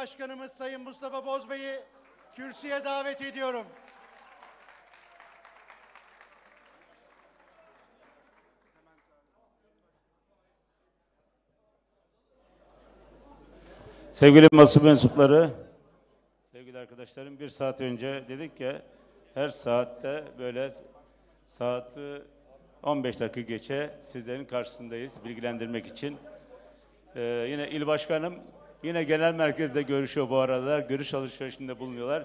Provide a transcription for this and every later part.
Başkanımız Sayın Mustafa Bozbey'i kürsüye davet ediyorum. Sevgili basın mensupları, sevgili arkadaşlarım bir saat önce dedik ki her saatte böyle saati 15 dakika geçe sizlerin karşısındayız bilgilendirmek için. Ee, yine il başkanım yine genel merkezde görüşüyor bu aralar. Görüş alışverişinde bulunuyorlar.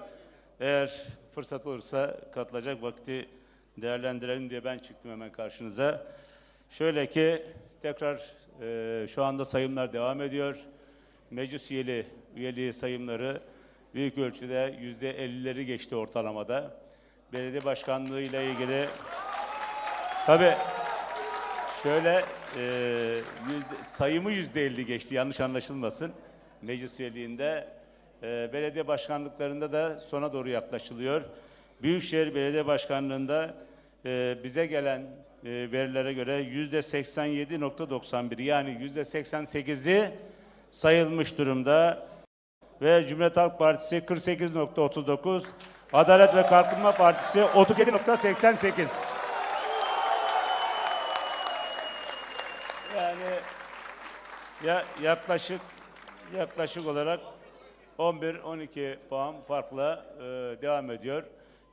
Eğer fırsat olursa katılacak vakti değerlendirelim diye ben çıktım hemen karşınıza. Şöyle ki tekrar e, şu anda sayımlar devam ediyor. Meclis üyeli, üyeliği sayımları büyük ölçüde yüzde ellileri geçti ortalamada. Belediye başkanlığı ile ilgili tabii şöyle e, yüzde, sayımı yüzde elli geçti yanlış anlaşılmasın meclis üyeliğinde. E, belediye başkanlıklarında da sona doğru yaklaşılıyor. Büyükşehir Belediye Başkanlığı'nda e, bize gelen e, verilere göre yüzde 87.91 yani yüzde 88'i sayılmış durumda ve Cumhuriyet Halk Partisi 48.39, Adalet ve Kalkınma Partisi 37.88. Yani ya yaklaşık yaklaşık olarak 11-12 puan farkla e, devam ediyor.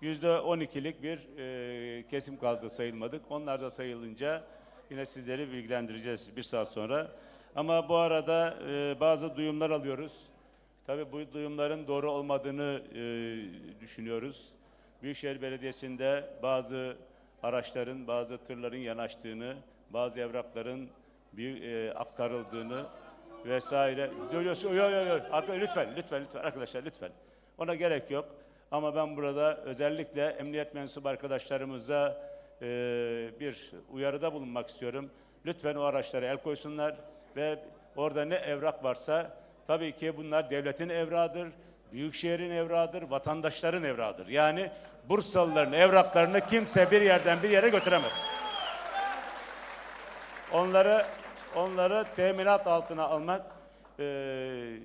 Yüzde 12'lik bir e, kesim kaldı sayılmadık. Onlar da sayılınca yine sizleri bilgilendireceğiz bir saat sonra. Ama bu arada e, bazı duyumlar alıyoruz. Tabii bu duyumların doğru olmadığını e, düşünüyoruz. Büyükşehir Belediyesi'nde bazı araçların, bazı tırların yanaştığını, bazı evrakların bir, e, aktarıldığını vesaire. Yok yok yok yok. Arka- Lütfen, lütfen, lütfen arkadaşlar lütfen. Ona gerek yok. Ama ben burada özellikle emniyet mensubu arkadaşlarımıza e, bir uyarıda bulunmak istiyorum. Lütfen o araçlara el koysunlar ve orada ne evrak varsa tabii ki bunlar devletin evradır, büyükşehirin evradır, vatandaşların evradır. Yani Bursalıların evraklarını kimse bir yerden bir yere götüremez. Onları onları teminat altına almak e,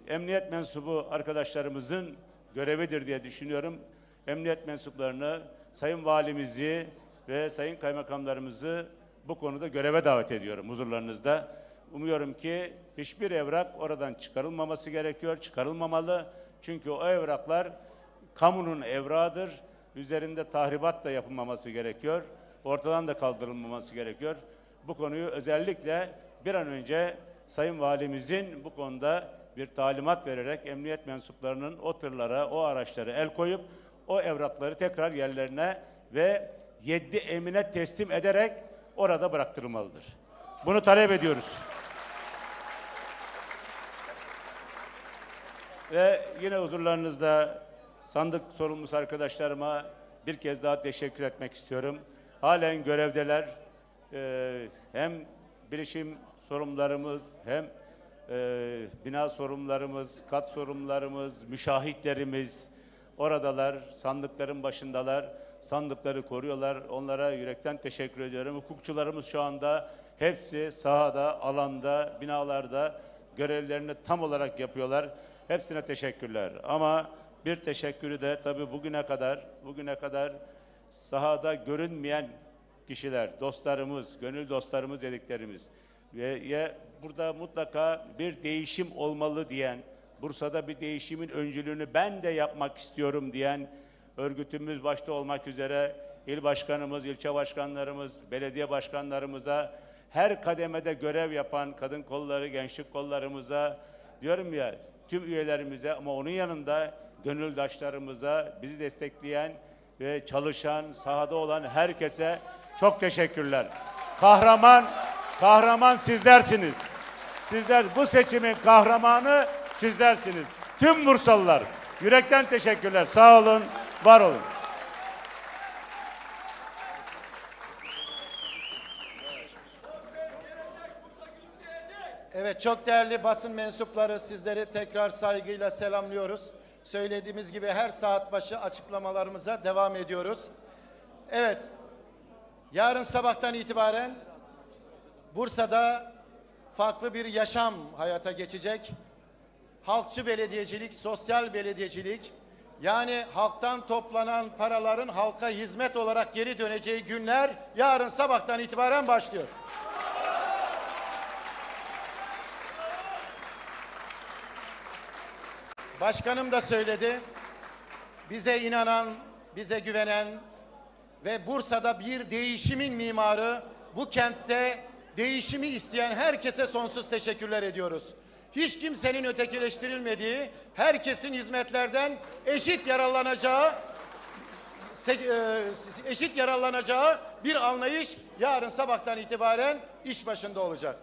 emniyet mensubu arkadaşlarımızın görevidir diye düşünüyorum. Emniyet mensuplarını, sayın valimizi ve sayın kaymakamlarımızı bu konuda göreve davet ediyorum huzurlarınızda. Umuyorum ki hiçbir evrak oradan çıkarılmaması gerekiyor, çıkarılmamalı. Çünkü o evraklar kamunun evrağıdır. Üzerinde tahribat da yapılmaması gerekiyor. Ortadan da kaldırılmaması gerekiyor. Bu konuyu özellikle bir an önce Sayın Valimizin bu konuda bir talimat vererek emniyet mensuplarının o tırlara, o araçlara el koyup o evrakları tekrar yerlerine ve yeddi emine teslim ederek orada bıraktırılmalıdır. Bunu talep ediyoruz. Ve yine huzurlarınızda sandık sorumlusu arkadaşlarıma bir kez daha teşekkür etmek istiyorum. Halen görevdeler. Ee, hem bilişim sorumlularımız hem e, bina sorumlularımız, kat sorumlularımız, müşahitlerimiz oradalar, sandıkların başındalar, sandıkları koruyorlar. Onlara yürekten teşekkür ediyorum. Hukukçularımız şu anda hepsi sahada, alanda, binalarda görevlerini tam olarak yapıyorlar. Hepsine teşekkürler. Ama bir teşekkürü de tabii bugüne kadar, bugüne kadar sahada görünmeyen kişiler, dostlarımız, gönül dostlarımız dediklerimiz ve burada mutlaka bir değişim olmalı diyen, Bursa'da bir değişimin öncülüğünü ben de yapmak istiyorum diyen örgütümüz başta olmak üzere il başkanımız, ilçe başkanlarımız, belediye başkanlarımıza, her kademede görev yapan kadın kolları, gençlik kollarımıza, diyorum ya tüm üyelerimize ama onun yanında gönüldaşlarımıza, bizi destekleyen ve çalışan, sahada olan herkese çok teşekkürler. Kahraman, kahraman sizlersiniz. Sizler bu seçimin kahramanı sizlersiniz. Tüm Bursalılar yürekten teşekkürler. Sağ olun, var olun. Evet çok değerli basın mensupları sizleri tekrar saygıyla selamlıyoruz. Söylediğimiz gibi her saat başı açıklamalarımıza devam ediyoruz. Evet yarın sabahtan itibaren Bursa'da farklı bir yaşam hayata geçecek. halkçı belediyecilik, sosyal belediyecilik, yani halktan toplanan paraların halka hizmet olarak geri döneceği günler yarın sabahtan itibaren başlıyor. Başkanım da söyledi. Bize inanan, bize güvenen ve Bursa'da bir değişimin mimarı, bu kentte değişimi isteyen herkese sonsuz teşekkürler ediyoruz. Hiç kimsenin ötekileştirilmediği, herkesin hizmetlerden eşit yararlanacağı, e, eşit yararlanacağı bir anlayış yarın sabahtan itibaren iş başında olacak.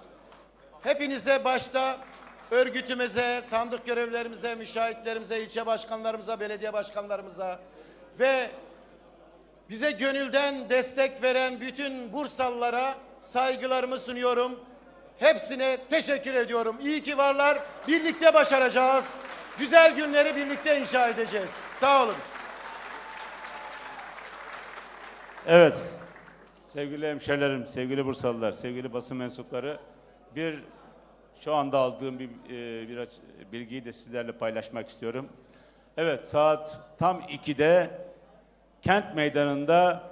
Hepinize başta örgütümüze, sandık görevlerimize, müşahitlerimize, ilçe başkanlarımıza, belediye başkanlarımıza ve bize gönülden destek veren bütün Bursalılara saygılarımı sunuyorum. Hepsine teşekkür ediyorum. İyi ki varlar. Birlikte başaracağız. Güzel günleri birlikte inşa edeceğiz. Sağ olun. Evet. Sevgili hemşerilerim, sevgili Bursalılar, sevgili basın mensupları bir şu anda aldığım bir, e, bir bilgiyi de sizlerle paylaşmak istiyorum. Evet saat tam 2'de kent meydanında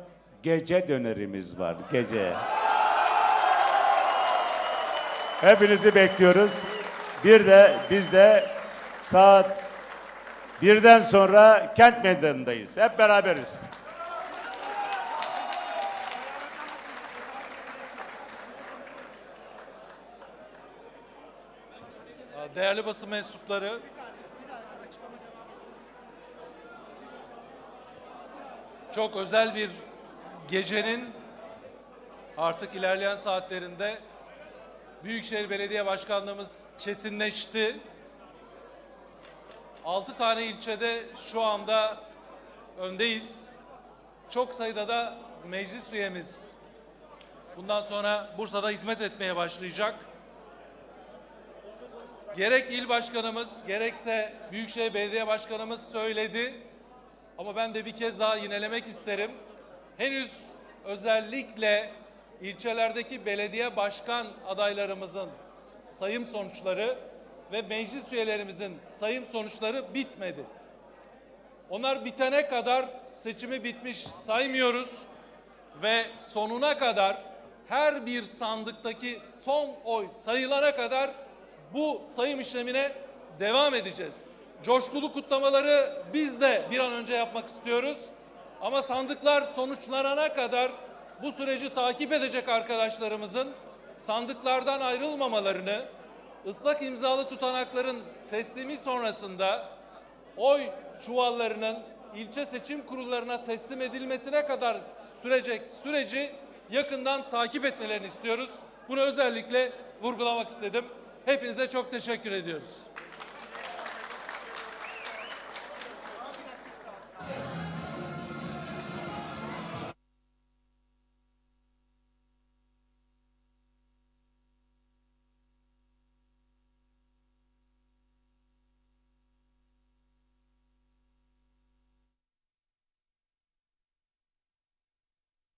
gece dönerimiz var. Gece. Hepinizi bekliyoruz. Bir de biz de saat birden sonra kent meydanındayız. Hep beraberiz. Değerli basın mensupları, çok özel bir gecenin artık ilerleyen saatlerinde Büyükşehir Belediye Başkanlığımız kesinleşti. 6 tane ilçede şu anda öndeyiz. Çok sayıda da meclis üyemiz bundan sonra Bursa'da hizmet etmeye başlayacak. Gerek il başkanımız gerekse Büyükşehir Belediye Başkanımız söyledi. Ama ben de bir kez daha yinelemek isterim. Henüz özellikle ilçelerdeki belediye başkan adaylarımızın sayım sonuçları ve meclis üyelerimizin sayım sonuçları bitmedi. Onlar bitene kadar seçimi bitmiş saymıyoruz ve sonuna kadar her bir sandıktaki son oy sayılana kadar bu sayım işlemine devam edeceğiz. Coşkulu kutlamaları biz de bir an önce yapmak istiyoruz. Ama sandıklar sonuçlanana kadar bu süreci takip edecek arkadaşlarımızın sandıklardan ayrılmamalarını, ıslak imzalı tutanakların teslimi sonrasında oy çuvallarının ilçe seçim kurullarına teslim edilmesine kadar sürecek süreci yakından takip etmelerini istiyoruz. Bunu özellikle vurgulamak istedim. Hepinize çok teşekkür ediyoruz.